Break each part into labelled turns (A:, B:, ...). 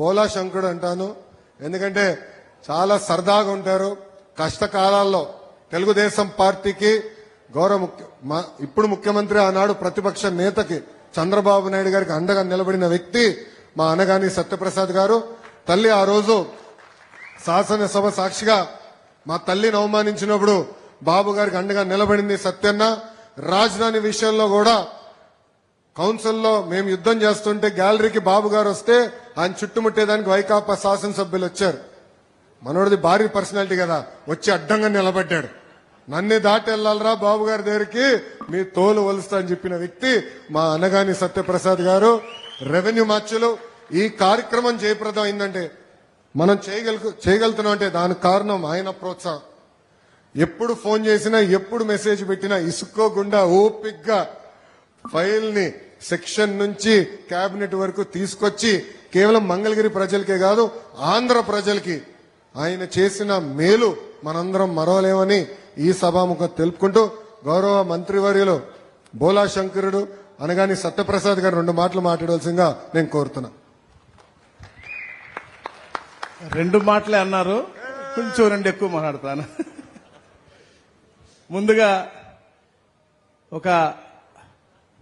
A: బోలా శంకుడు అంటాను. ఎందుకంటే చాలా సరదాగా ఉంటారు. కష్టకాలాల్లో తెలుగుదేశం పార్టీకి గౌరవ ముఖ్య మా- ఇప్పుడు ముఖ్యమంత్రి ఆనాడు ప్రతిపక్ష నేతకి చంద్రబాబు నాయుడు గారికి అండగా నిలబడిన వ్యక్తి మా అనగాని సత్యప్రసాద్ గారు. తల్లి ఆ రోజు శాసనసభ సాక్షిగా మా తల్లిని అవమానించినప్పుడు బాబు గారికి అండగా నిలబడింది సత్యన్న. రాజధాని విషయంలో కూడా కౌన్సిల్లో మేము యుద్ధం చేస్తుంటే గ్యాలరీకి బాబు గారు వస్తే ఆయన చుట్టుముట్టేదానికి వైకాపా శాసనసభ్యులు వచ్చారు. మనోడిది భారీ పర్సనాలిటీ కదా. వచ్చి అడ్డంగా నిలబడ్డాడు. నన్ను దాటి వెళ్ళాలరా బాబు గారి దగ్గరికి? మీ తోలు వలుస్తా అని చెప్పిన వ్యక్తి మా అనగాని సత్యప్రసాద్ గారు. రెవెన్యూ మార్చులు ఈ కార్యక్రమం జయప్రదం అయిందంటే మనం చేయగల చేయగలుగుతున్నాం అంటే దానికి కారణం ఆయన ప్రోత్సాహం. ఎప్పుడు ఫోన్ చేసినా ఎప్పుడు మెసేజ్ పెట్టినా ఇసుక్కోకుండా ఓపిక్గా ఫైల్ని సెక్షన్ నుంచి కేబినెట్ వరకు తీసుకొచ్చి కేవలం మంగళగిరి ప్రజలకే కాదు ఆంధ్ర ప్రజలకి ఆయన చేసిన మేలు మనందరం మరవలేమని ఈ సభాముఖం తెలుపుకుంటూ గౌరవ మంత్రివర్యులు బోలా శంకరుడు అనగాని సత్యప్రసాద్ గారు రెండు మాటలు మాట్లాడవలసిందిగా నేను కోరుతున్నా.
B: రెండు మాటలే అన్నారు. కొంచెం రెండు ఎక్కువ మాట్లాడతాను. ముందుగా ఒక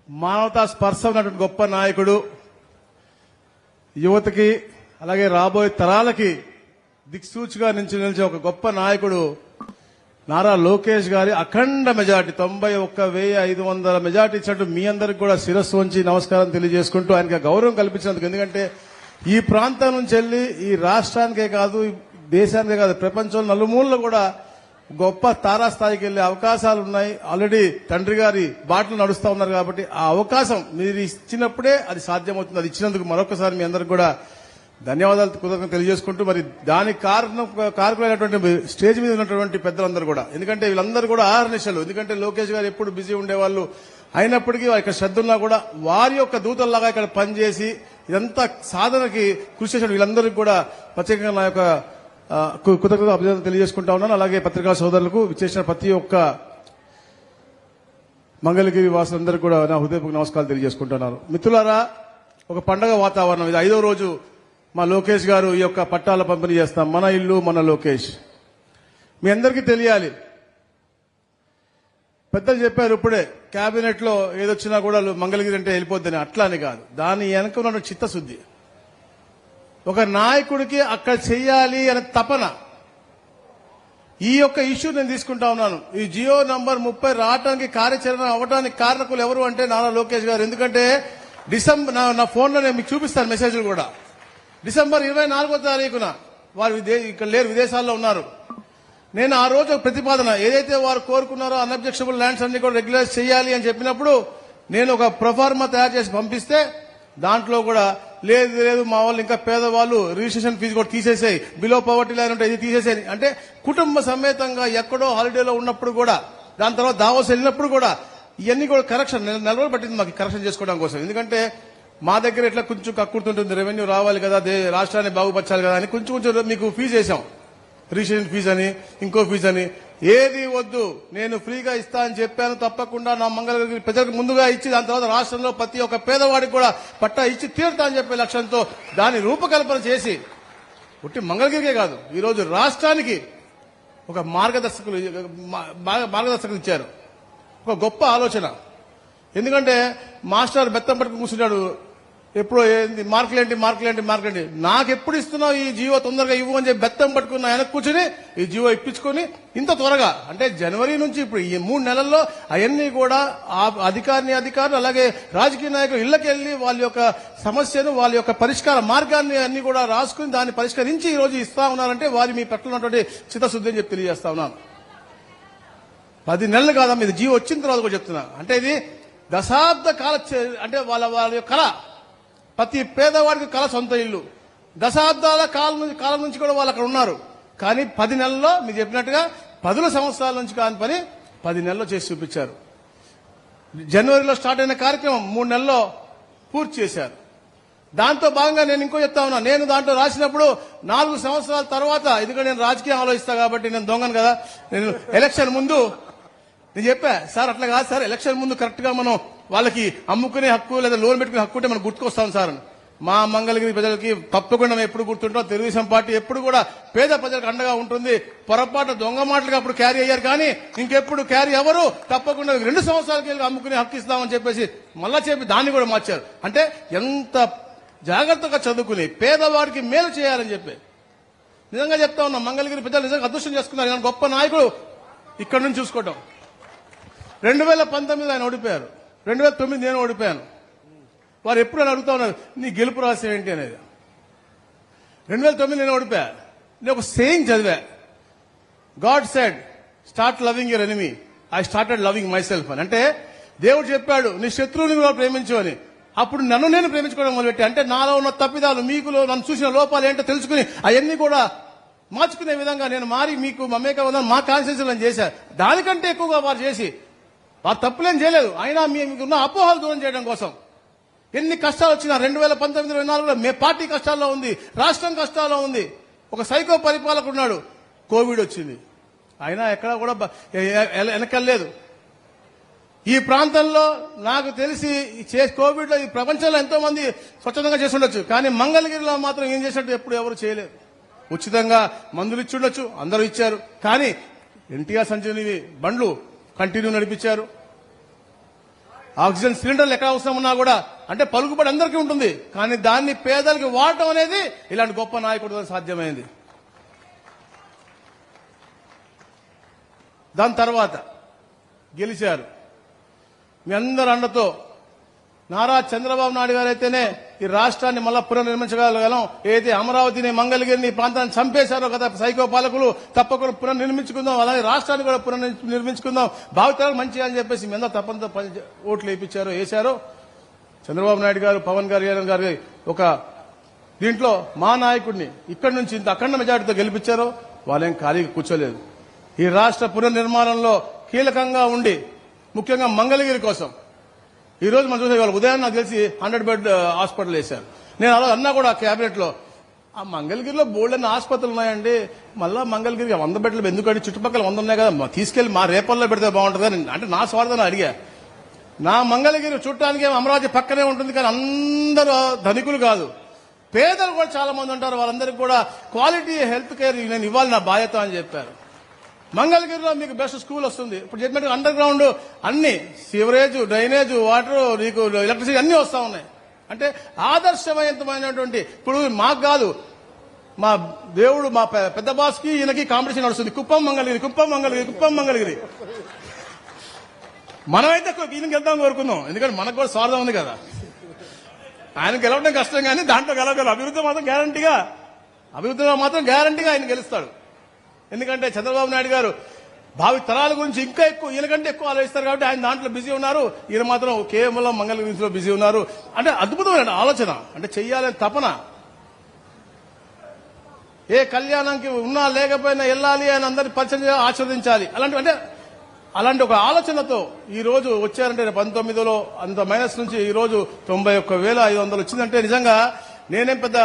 B: మానవతా స్పర్శ ఉన్నటువంటి గొప్ప నాయకుడు యువతకి అలాగే రాబోయే తరాలకి దిక్సూచిగా నిలిచి నిలిచే ఒక గొప్ప నాయకుడు నారా లోకేష్ గారి అఖండ మెజార్టీ తొంభై ఒక్క వెయ్యి ఐదు వందల మెజార్టీ ఇచ్చినట్టు మీ అందరికి కూడా శిరస్సు ఉంచి నమస్కారం తెలియజేసుకుంటూ ఆయనకి గౌరవం కల్పించినందుకు. ఎందుకంటే ఈ ప్రాంతం నుంచి వెళ్ళి ఈ రాష్ట్రానికే కాదు దేశానికే కాదు ప్రపంచంలో నలుమూలలో కూడా గొప్ప తారాస్థాయికి వెళ్ళే అవకాశాలు ఉన్నాయి. ఆల్రెడీ తండ్రి గారి బాటలు నడుస్తా ఉన్నారు కాబట్టి ఆ అవకాశం మీరు ఇచ్చినప్పుడే అది సాధ్యమవుతుంది. అది ఇచ్చినందుకు మరొకసారి మీ అందరికి కూడా ధన్యవాదాలు కృతజ్ఞత తెలియజేసుకుంటూ మరి దానికి కారణం కారకులైనటువంటి స్టేజ్ మీద ఉన్నటువంటి పెద్దలందరూ కూడా. ఎందుకంటే వీళ్ళందరూ కూడా ఆహర్నిశలు ఎందుకంటే లోకేష్ గారు ఎప్పుడు బిజీ ఉండేవాళ్ళు అయినప్పటికీ వారి యొక్క శ్రద్ధ ఉన్నా కూడా వారి యొక్క దూతల్లాగా ఇక్కడ పనిచేసి ఇదంతా సాధనకి కృషి చేసిన వీళ్ళందరికీ కూడా ప్రత్యేకంగా నా యొక్క కృతజ్ఞత అభినందన తెలియజేసుకుంటా ఉన్నాను. అలాగే పత్రికా సోదరులకు విచ్చేసిన ప్రతి ఒక్క మంగళగిరి వాసులందరికీ కూడా నా హృదయపూర్వక నమస్కారాలు తెలియజేసుకుంటున్నాను. మిత్రులారా ఒక పండగ వాతావరణం ఇది. ఐదో రోజు మా లోకేష్ గారు ఈ యొక్క పట్టాల పంపిణీ చేస్తాం. మన ఇల్లు మన లోకేష్. మీ అందరికీ తెలియాలి. పెద్దలు చెప్పారు ఇప్పుడే క్యాబినెట్లో లో ఏదొచ్చినా కూడా మంగళగిరి అంటే వెళ్ళిపోద్దని. అట్లానే కాదు. దాని వెనక ఉన్న చిత్తశుద్ధి. ఒక నాయకుడికి అక్కడ చేయాలి అనే తపన. ఈ యొక్క ఇష్యూ నేను తీసుకుంటా ఉన్నాను. ఈ జియో నంబర్ ముప్పై రావడానికి కార్యాచరణ అవ్వడానికి కారణకులు ఎవరు అంటే నారా లోకేష్ గారు. ఎందుకంటే డిసెంబర్ నా- నా ఫోన్లో నేను మీకు చూపిస్తాను మెసేజ్లు కూడా. డిసెంబర్ ఇరవై నాలుగో తారీఖున వారు ఇక్కడ లేరు విదేశాల్లో ఉన్నారు. నేను ఆ రోజు ప్రతిపాదన ఏదైతే వారు కోరుకున్నారో అన్అబ్జెక్షబుల్ ల్యాండ్స్ అన్ని కూడా రెగ్యులైజ్ చేయాలి అని చెప్పినప్పుడు నేను ఒక ప్రొఫార్మా తయారు చేసి పంపిస్తే దాంట్లో కూడా లేదు లేదు మా వాళ్ళు ఇంకా పేదవాళ్ళు రిజిస్ట్రేషన్ ఫీజు కూడా తీసేసాయి. బిలో పవర్టీ లైన్ ఉంటే ఇది తీసేసాయి. అంటే కుటుంబ సమేతంగా ఎక్కడో హాలిడేలో ఉన్నప్పుడు కూడా దాని తర్వాత దావోస్ వెళ్ళినప్పుడు కూడా ఇవన్నీ కూడా కరెక్షన్ నెల రోజులు పట్టింది మాకు కరెక్షన్ చేసుకోవడం కోసం. ఎందుకంటే మా దగ్గర ఇట్లా కొంచెం కక్కుర్తుంటుంది రెవెన్యూ రావాలి కదా రాష్ట్రాన్ని బాగుపరచాలి కదా అని కొంచెం కొంచెం మీకు ఫీజు వేసాం. రిజిస్ట్రేషన్ ఫీజు అని ఇంకో ఫీజు అని. ఏది వద్దు నేను ఫ్రీగా ఇస్తా అని చెప్పాను తప్పకుండా నా మంగళగిరి ప్రజలకు ముందుగా ఇచ్చి దాని తర్వాత రాష్ట్రంలో ప్రతి ఒక్క పేదవాడికి కూడా పట్టా ఇచ్చి తీరుతా అని చెప్పే లక్ష్యంతో దాని రూపకల్పన చేసి ఉట్టి మంగళగిరికే కాదు ఈరోజు రాష్ట్రానికి ఒక మార్గదర్శకులు మార్గదర్శకులు ఇచ్చారు. ఒక గొప్ప ఆలోచన. ఎందుకంటే మాస్టర్ బెత్తం పట్టుకుని కూర్చున్నాడు ఎప్పుడో ఏంది మార్కులు ఏంటి మార్కులు ఏంటి మార్కులు ఏంటి నాకు ఎప్పుడు ఇస్తున్నావు ఈ జీవో తొందరగా ఇవ్వు అని చెప్పి బెత్తం పట్టుకున్న ఆయన కూర్చుని ఈ జీవో ఇప్పించుకొని ఇంత త్వరగా. అంటే జనవరి నుంచి ఇప్పుడు ఈ మూడు నెలల్లో అవన్నీ కూడా ఆ అధికారిని అధికారులు అలాగే రాజకీయ నాయకులు ఇళ్ళకి వాళ్ళ యొక్క సమస్యను వాళ్ళ యొక్క పరిష్కార మార్గాన్ని అన్ని కూడా రాసుకుని దాన్ని పరిష్కరించి ఈ రోజు ఇస్తా ఉన్నారంటే వారి మీ పట్ల ఉన్నటువంటి చిత్తశుద్ధి అని చెప్పి తెలియజేస్తా ఉన్నాను. పది నెలలు కాదా ఇది జీవో వచ్చిన తర్వాత కూడా చెప్తున్నా. అంటే ఇది దశాబ్ద కాల అంటే వాళ్ళ వాళ్ళ యొక్క కళ. ప్రతి పేదవాడికి కళ సొంత ఇల్లు. దశాబ్దాల కాలం నుంచి కాలం నుంచి కూడా వాళ్ళు అక్కడ ఉన్నారు. కానీ పది నెలల్లో మీరు చెప్పినట్టుగా పదుల సంవత్సరాల నుంచి కాని పని పది నెలల్లో చేసి చూపించారు. జనవరిలో స్టార్ట్ అయిన కార్యక్రమం మూడు నెలల్లో పూర్తి చేశారు. దాంతో భాగంగా నేను ఇంకో చెప్తా ఉన్నా. నేను దాంట్లో రాసినప్పుడు నాలుగు సంవత్సరాల తర్వాత ఎందుకంటే నేను రాజకీయం ఆలోచిస్తా కాబట్టి నేను దొంగను కదా నేను ఎలక్షన్ ముందు నేను చెప్పా సార్ అట్లా కాదు సార్. ఎలక్షన్ ముందు కరెక్ట్గా మనం వాళ్ళకి అమ్ముకునే హక్కు లేదా లోన్ పెట్టుకునే హక్కు ఉంటే మనం గుర్తుకొస్తాం సార్ మా మంగళగిరి ప్రజలకి తప్పకుండా ఎప్పుడు గుర్తుంటాం. తెలుగుదేశం పార్టీ ఎప్పుడు కూడా పేద ప్రజలకు అండగా ఉంటుంది. పొరపాటు దొంగ మాటలుగా అప్పుడు క్యారీ అయ్యారు కానీ ఇంకెప్పుడు క్యారీ ఎవరు తప్పకుండా రెండు సంవత్సరాలకి అమ్ముకునే హక్కు ఇస్తామని చెప్పేసి మళ్ళా చెప్పి దాన్ని కూడా మార్చారు. అంటే ఎంత జాగ్రత్తగా చదువుకుని పేదవాడికి మేలు చేయాలని చెప్పి. నిజంగా చెప్తా ఉన్నా మంగళగిరి ప్రజలు నిజంగా అదృష్టం చేసుకున్నారు. గొప్ప నాయకుడు ఇక్కడ నుంచి చూసుకోవటం. రెండు వేల పంతొమ్మిది ఆయన ఓడిపోయారు. రెండు వేల తొమ్మిది నేను ఓడిపోయాను. వారు ఎప్పుడు అని అడుగుతా ఉన్నారు నీ గెలుపు రహస్యం ఏంటి? అనేది. రెండు వేల తొమ్మిది నేను ఓడిపోయా. నేను ఒక సేయింగ్ చదివా. God said start loving your enemy I started loving myself అని. అంటే దేవుడు చెప్పాడు నీ శత్రువుని కూడా ప్రేమించు అని. అప్పుడు నన్ను నేను ప్రేమించుకోవడం మొదలుపెట్టి. అంటే నాలో ఉన్న తప్పిదాలు మీకులో నన్ను చూసిన లోపాలు ఏంటో తెలుసుకుని అవన్నీ కూడా మార్చుకునే విధంగా నేను మారి మీకు మమేక మా కాన్స్టిట్యూన్సీ నేను చేశాను దానికంటే ఎక్కువగా వారు చేసి వారు తప్పులేం చేయలేదు. అయినా మీకున్న అపోహలు దూరం చేయడం కోసం. ఎన్ని కష్టాలు వచ్చినా రెండు వేల పంతొమ్మిది ఇరవై నాలుగులో మే పార్టీ కష్టాల్లో ఉంది రాష్ట్రం కష్టాల్లో ఉంది. ఒక సైకో పరిపాలకుడు ఉన్నాడు. కోవిడ్ వచ్చింది. అయినా ఎక్కడ కూడా బ- వెనకలేదు ఈ ప్రాంతంలో నాకు తెలిసి ఈ కోవిడ్లో ఈ ప్రపంచంలో ఎంతో మంది స్వచ్ఛందంగా చేస్తుండొచ్చు కానీ మంగళగిరిలో మాత్రం ఏం చేసినట్టు ఎప్పుడు ఎవరు చేయలేదు. ఉచితంగా మందులు ఇచ్చుండొచ్చు అందరూ ఇచ్చారు. కానీ ఎన్టీఆర్ సంజీవని బండ్లు కంటిన్యూ నడిపించారు. ఆక్సిజన్ సిలిండర్లు ఎక్కడ అవసరం ఉన్నా కూడా అంటే పలుకుబడి అందరికీ ఉంటుంది కానీ దాన్ని పేదలకు వాడటం అనేది ఇలాంటి గొప్ప నాయకుడు సాధ్యమైంది. దాని తర్వాత గెలిచారు. మీ అందరి అండతో నారా చంద్రబాబు నాయుడు గారైతేనే ఈ రాష్ట్రాన్ని మళ్ళా పునర్నిర్మించగలగలం. ఏదైతే అమరావతిని మంగళగిరిని ఈ ప్రాంతాన్ని చంపేశారో గత సైకో పాలకులు తప్పకుండా పునర్నిర్మించుకుందాం. అలాగే రాష్ట్రాన్ని కూడా పునర్నిర్మించుకుందాం. భావితరాలు మంచి అని చెప్పేసి మీద తప్పనితో తప్పంతో ఓట్లు వేయించారో వేశారో. చంద్రబాబు నాయుడు గారు పవన్ కళ్యాణ్ గారు ఒక దీంట్లో మా నాయకుడిని ఇక్కడి నుంచి ఇంత అఖండ మెజార్టీతో గెలిపించారో వాళ్ళేం ఖాళీగా కూర్చోలేదు. ఈ రాష్ట్ర పునర్నిర్మాణంలో కీలకంగా ఉండి ముఖ్యంగా మంగళగిరి కోసం ఈ రోజు మనం చూసే వాళ్ళు ఉదయాన్నే నాకు తెలిసి హండ్రెడ్ బెడ్ హాస్పిటల్ వేశారు. నేను అలా అన్నా కూడా కేబినెట్లో ఆ మంగళగిరిలో బోల్డ్ అన్న ఆసుపత్రులు ఉన్నాయండి. మళ్ళా మంగళగిరికి వంద బెడ్లు ఎందుకంటే చుట్టుపక్కల వంద ఉన్నాయి కదా తీసుకెళ్ళి మా రేపల్లో పెడితే బాగుంటుంది అంటే నా స్వార్థాన్ని అడిగా. నా మంగళగిరి చూడటానికి అమరావతి పక్కనే ఉంటుంది కానీ అందరూ ధనికులు కాదు. పేదలు కూడా చాలా మంది ఉంటారు. వాళ్ళందరికీ కూడా క్వాలిటీ హెల్త్ కేర్ నేను ఇవ్వాలి నా బాధ్యత అని చెప్పారు. మంగళగిరిలో మీకు బెస్ట్ స్కూల్ వస్తుంది. ఇప్పుడు చెప్పినట్టు అండర్ గ్రౌండ్ అన్ని సివరేజ్ డ్రైనేజ్ వాటర్ నీకు ఎలక్ట్రిసిటీ అన్ని వస్తా ఉన్నాయి. అంటే ఆదర్శవంతమైనటువంటి ఇప్పుడు మాకు కాదు మా దేవుడు మా పెద్ద బాస్కి ఈయనకి కాంపిటీషన్ నడుస్తుంది. కుప్పం మంగళగిరి కుప్పం మంగళగిరి కుప్పం మంగళగిరి. మనమైతే ఈయన గెలుద్దాం కోరుకుందాం. ఎందుకంటే మనకు కూడా స్వార్థం ఉంది కదా. ఆయన గెలవడం కష్టం కానీ దాంట్లో గెలవగల అభివృద్ధి మాత్రం గ్యారంటీగా అభివృద్ధిలో మాత్రం గ్యారంటీగా ఆయన గెలుస్తాడు. ఎందుకంటే చంద్రబాబు నాయుడు గారు భావి తరాల గురించి ఇంకా ఎక్కువ ఈయనకంటే ఎక్కువ ఆలోచిస్తారు కాబట్టి ఆయన దాంట్లో బిజీ ఉన్నారు. ఈయన మాత్రం కేవలం గురించిలో బిజీ ఉన్నారు. అంటే అద్భుతమైన ఆలోచన. అంటే చెయ్యాలని తపన. ఏ కళ్యాణంకి ఉన్నా లేకపోయినా వెళ్ళాలి అని అందరిని పరిచయం ఆస్వాదించాలి అలాంటి అంటే అలాంటి ఒక ఆలోచనతో ఈ రోజు వచ్చారంటే పంతొమ్మిదిలో అంత మైనస్ నుంచి ఈ రోజు తొంభై ఒక్క వేల ఐదు వందలు వచ్చిందంటే నిజంగా నేనేం పెద్ద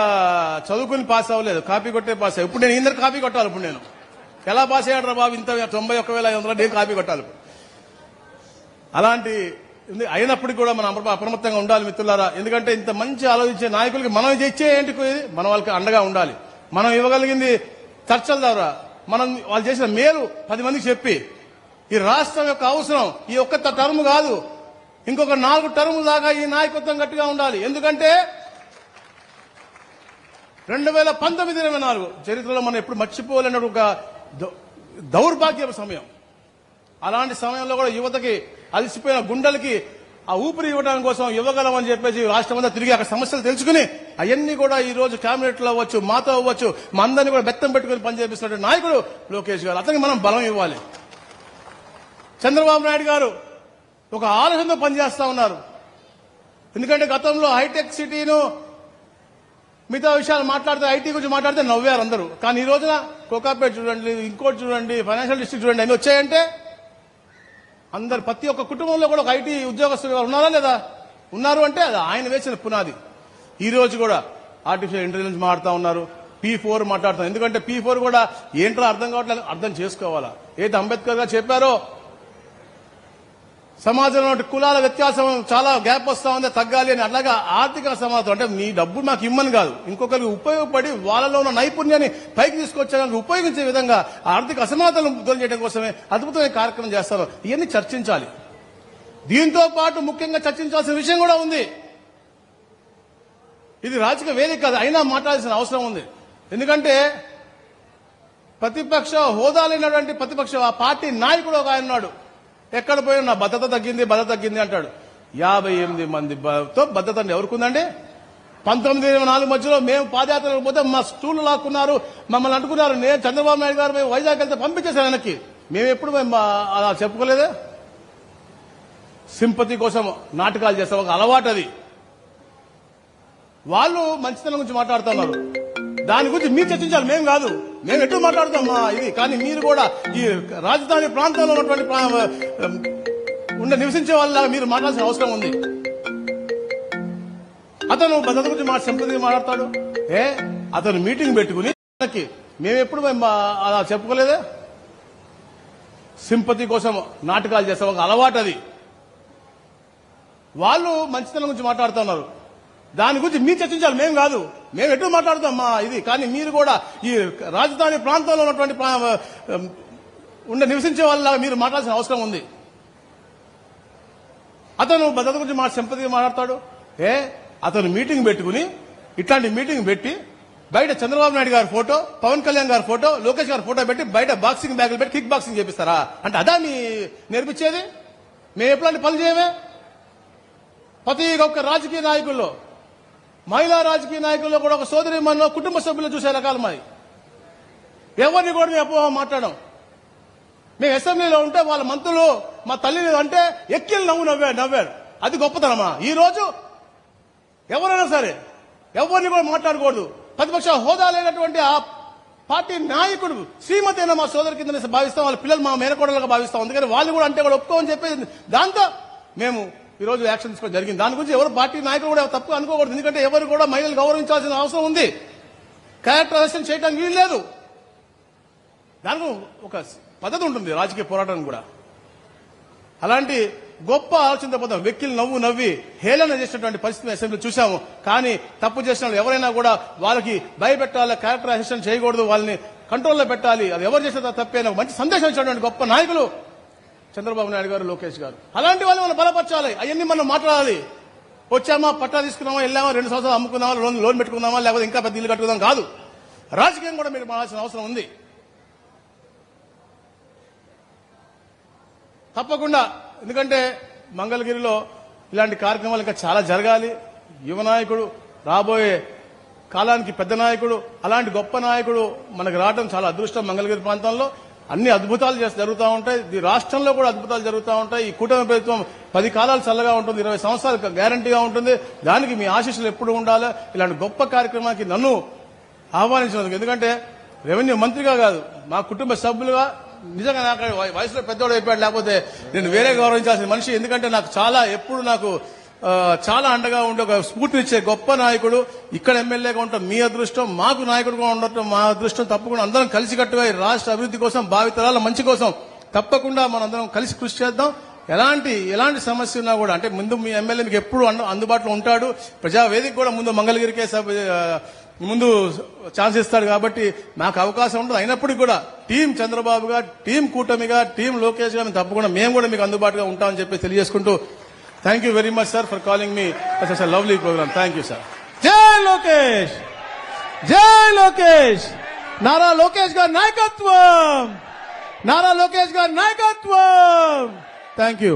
B: చదువుకుని పాస్ అవ్వలేదు. కాపీ కొట్టే పాస్ అయ్యా. ఇప్పుడు నేను ఇందరు కాపీ కొట్టాలి ఇప్పుడు నేను. ఎలా పాస్ అయ్యాడు బాబు? ఇంత తొంభై ఒక్క వేల ఐదు వందల నేను కాపీ కొట్టాలి. అలాంటి అయినప్పటికీ కూడా మనం అప్రమత్తంగా ఉండాలి మిత్రులారా. ఎందుకంటే ఇంత మంచి ఆలోచించే నాయకులకి మనం తెచ్చే ఏంటి మన వాళ్ళకి అండగా ఉండాలి. మనం ఇవ్వగలిగింది చర్చల ద్వారా. మనం వాళ్ళు చేసిన మేలు పది మందికి చెప్పి. ఈ రాష్ట్రం యొక్క అవసరం ఈ ఒక్క టర్మ్ కాదు. ఇంకొక నాలుగు టర్మ్ దాకా ఈ నాయకత్వం గట్టిగా ఉండాలి. ఎందుకంటే రెండు వేల పంతొమ్మిది ఇరవై నాలుగు చరిత్రలో మనం ఎప్పుడు మర్చిపోలేని ఒక దౌ- దౌర్భాగ్యపు సమయం. అలాంటి సమయంలో కూడా యువతకి అలసిపోయిన గుండెలకి ఆ ఊపిరి ఇవ్వడానికి కోసం ఇవ్వగలం అని చెప్పేసి రాష్ట్రం అంతా తిరిగి అక్కడ సమస్యలు తెలుసుకుని అవన్నీ కూడా ఈ రోజు కేబినెట్లో అవ్వచ్చు మాతో అవ్వచ్చు మా అందరినీ కూడా బెత్తం పెట్టుకుని పనిచేపిస్తున్నట్టు నాయకుడు లోకేష్ గారు. అతనికి మనం బలం ఇవ్వాలి. చంద్రబాబు నాయుడు గారు ఒక ఆలోచనతో పనిచేస్తా ఉన్నారు. ఎందుకంటే గతంలో హైటెక్ సిటీను మిగతా విషయాలు మాట్లాడితే ఐటీ గురించి మాట్లాడితే నవ్వారు అందరూ. కానీ ఈ రోజున కోకాపేట చూడండి ఇంకోటి చూడండి ఫైనాన్షియల్ డిస్ట్రిక్ట్ చూడండి అన్ని వచ్చాయంటే అందరు ప్రతి ఒక్క కుటుంబంలో కూడా ఒక ఐటీ ఉద్యోగస్తులు ఉన్నారా లేదా? ఉన్నారు అంటే అది ఆయన వేసిన పునాది. ఈ రోజు కూడా ఆర్టిఫిషియల్ ఇంటెలిజెన్స్ మాట్లాడుతూ ఉన్నారు పీ ఫోర్ మాట్లాడుతున్నారు. ఎందుకంటే పీ ఫోర్ కూడా ఏంటో అర్థం కావట్లేదు అర్థం చేసుకోవాలా? ఏది అంబేద్కర్ గారు చెప్పారో సమాజంలో కులాల వ్యత్యాసం చాలా గ్యాప్ వస్తా ఉంది తగ్గాలి అని. అట్లాగా ఆర్థిక సమాజం అంటే మీ డబ్బు మాకు ఇమ్మని కాదు. ఇంకొకరికి ఉపయోగపడి వాళ్ళలో ఉన్న నైపుణ్యాన్ని పైకి తీసుకొచ్చడానికి ఉపయోగించే విధంగా ఆర్థిక అసమానతలను దూరం చేయడం కోసమే అద్భుతమైన కార్యక్రమం చేస్తారు ఇవన్నీ చర్చించాలి. దీంతో పాటు ముఖ్యంగా చర్చించాల్సిన విషయం కూడా ఉంది. ఇది రాజకీయ వేదిక కాదు అయినా మాట్లాడాల్సిన అవసరం ఉంది. ఎందుకంటే ప్రతిపక్ష హోదా లేనటువంటి ప్రతిపక్ష ఆ పార్టీ నాయకుడు ఒక ఆయన ఉన్నాడు. ఎక్కడ పోయినా నా భద్రత తగ్గింది భద్రత తగ్గింది అంటాడు. యాభై ఎనిమిది మంది తో భద్రత ఎవరికి పంతొమ్మిది ఇరవై నాలుగు మధ్యలో మేము పాదయాత్రకు పోతే మా స్టూళ్ళు లాక్కున్నారు మమ్మల్ని అంటుకున్నారు. నేను చంద్రబాబు నాయుడు గారు మేము వైజాగ్ వెళ్తే పంపించేశారు వెనక్కి మేము ఎప్పుడు మేము అలా చెప్పుకోలేదే? సింపతి కోసం నాటకాలు చేస్తాం ఒక అలవాటు అది వాళ్ళు మంచితనం గురించి మాట్లాడుతున్నారు. దాని గురించి మీరు చర్చించాలి. మేము కాదు. మేము ఎటు మాట్లాడుతాం ఇది కానీ మీరు కూడా ఈ రాజధాని ప్రాంతంలో ఉన్నటువంటి ప్రా- నివసించే వాళ్ళ మీరు మాట్లాడాల్సిన అవసరం ఉంది. అతను భద్రత గురించి మా సింపతి మాట్లాడతాడు. ఏ? అతను మీటింగ్ పెట్టుకుని మనకి మేము ఎప్పుడు మేము అలా చెప్పుకోలేదే? సింపతి కోసం నాటకాలు చేస్తాం ఒక అలవాటు అది. వాళ్ళు మంచితనం గురించి మాట్లాడుతున్నారు. దాని గురించి మీరు చర్చించాలి. మేము కాదు. మేము ఎటు మాట్లాడుతాం మా ఇది కానీ మీరు కూడా ఈ రాజధాని ప్రాంతంలో ఉన్నటువంటి ప్రా- నివసించే వాళ్ళ మీరు మాట్లాడాల్సిన అవసరం ఉంది. అతను భద్రత గురించి మా సింపతి మాట్లాడతాడు. ఏ? అతను మీటింగ్ పెట్టుకుని ఇట్లాంటి మీటింగ్ పెట్టి బయట చంద్రబాబు నాయుడు గారి ఫోటో పవన్ కళ్యాణ్ గారి ఫోటో లోకేష్ గారి ఫోటో పెట్టి బయట బాక్సింగ్ బ్యాగులు పెట్టి కిక్ బాక్సింగ్ చేపిస్తారా? అంటే అదా మీ నేర్పించేది? మేము ఎప్పుడంటే పనులు చేయమే? ప్రతి ఒక్క రాజకీయ నాయకుల్లో మహిళా రాజకీయ నాయకుల్లో కూడా ఒక సోదరి మన కుటుంబ సభ్యులు చూసే రకాలు మాది. ఎవరిని కూడా మేము అపోహ మాట్లాడడం మేము అసెంబ్లీలో ఉంటే వాళ్ళ మంత్రులు మా తల్లిని అంటే ఎక్కిలు నవ్వు నవ్వారు నవ్వారు. అది గొప్పతనమా? ఈ రోజు ఎవరైనా సరే ఎవరిని కూడా మాట్లాడకూడదు. ప్రతిపక్ష హోదా లేనటువంటి ఆ పార్టీ నాయకుడు శ్రీమతి అయిన మా సోదరి కింద భావిస్తాం వాళ్ళ పిల్లలు మా మేనకోడలుగా భావిస్తాం. అందుకని వాళ్ళు కూడా అంటే కూడా ఒప్పుకోమని చెప్పేది దాంతో మేము ఈ రోజు యాక్షన్ తీసుకోవడం జరిగింది. దాని గురించి ఎవరు పార్టీ నాయకులు కూడా తప్పు అనుకోకూడదు. ఎందుకంటే ఎవరు కూడా మహిళలు గౌరవించాల్సిన అవసరం ఉంది. క్యారెక్టరైజేషన్ చేయడానికి వీలు లేదు. దానికి ఒక పద్ధతి ఉంటుంది రాజకీయ పోరాటం కూడా. అలాంటి గొప్ప ఆలోచన పోతాం. వ్యక్తులు నవ్వు నవ్వి హేళన చేసినటువంటి పరిస్థితి అసెంబ్లీ చూసాము కానీ తప్పు చేసిన ఎవరైనా కూడా వాళ్ళకి భయపెట్టాలి క్యారెక్టర్ చేయకూడదు వాళ్ళని కంట్రోల్లో పెట్టాలి. అది ఎవరు చేసిన తప్పే మంచి సందేశం ఇచ్చినటువంటి గొప్ప నాయకులు చంద్రబాబు నాయుడు గారు లోకేష్ గారు. అలాంటి వాళ్ళు మనం బలపరచాలి. అవన్నీ మనం మాట్లాడాలి. వచ్చామా పట్టా తీసుకున్నామా వెళ్ళామా రెండు సంవత్సరాలు అమ్ముకున్నామా లోన్ లోన్ పెట్టుకుందామా లేకపోతే ఇంకా పెద్ద ఇల్లు కట్టుకుందాం కాదు. రాజకీయం కూడా మీరు మారాల్సిన అవసరం ఉంది. తప్పకుండా. ఎందుకంటే మంగళగిరిలో ఇలాంటి కార్యక్రమాలు ఇంకా చాలా జరగాలి. యువ నాయకుడు రాబోయే కాలానికి పెద్ద నాయకుడు అలాంటి గొప్ప నాయకుడు మనకు రావడం చాలా అదృష్టం మంగళగిరి ప్రాంతంలో. అన్ని అద్భుతాలు చేసి జరుగుతూ ఉంటాయి. ఈ రాష్ట్రంలో కూడా అద్భుతాలు జరుగుతూ ఉంటాయి. ఈ కూటమి ప్రభుత్వం పది కాలాలు చల్లగా ఉంటుంది ఇరవై సంవత్సరాలు గ్యారంటీగా ఉంటుంది. దానికి మీ ఆశీస్సులు ఎప్పుడు ఉండాలి? ఇలాంటి గొప్ప కార్యక్రమానికి నన్ను ఆహ్వానించినందుకు. ఎందుకంటే రెవెన్యూ మంత్రిగా కాదు మా కుటుంబ సభ్యులుగా నిజంగా నాకు వయసులో పెద్దోడు అయిపోయాడు. లేకపోతే నేను వేరే గౌరవించాల్సిన మనిషి. ఎందుకంటే నాకు చాలా ఎప్పుడు నాకు చాలా అండగా ఉండే ఒక స్ఫూర్తినిచ్చే గొప్ప నాయకుడు ఇక్కడ ఎమ్మెల్యేగా ఉండటం మీ అదృష్టం మాకు నాయకుడుగా ఉండటం మా అదృష్టం తప్పకుండా అందరం కలిసికట్టుగా ఈ రాష్ట్ర అభివృద్ధి కోసం భావితరాల మంచి కోసం తప్పకుండా మనందరం కలిసి కృషి చేద్దాం. ఎలాంటి ఎలాంటి సమస్య ఉన్నా కూడా అంటే ముందు మీ ఎమ్మెల్యే మీకు ఎప్పుడు అందుబాటులో ఉంటాడు. ప్రజావేదిక కూడా ముందు మంగళగిరికే ముందు ఛాన్స్ ఇస్తాడు కాబట్టి నాకు అవకాశం ఉండదు. అయినప్పటికీ కూడా టీం చంద్రబాబుగా టీం కూటమిగా టీం లోకేష్గా మేము తప్పకుండా మేము కూడా మీకు అందుబాటుగా ఉంటామని చెప్పి తెలియజేసుకుంటూ thank you very much sir for calling me sir lovely programme thank you sir
C: జై లోకేష్ జై లోకేష్ నారా లోకేష్ గారి నాయకత్వం నారా లోకేష్ గారి నాయకత్వం థ్యాంక్ యూ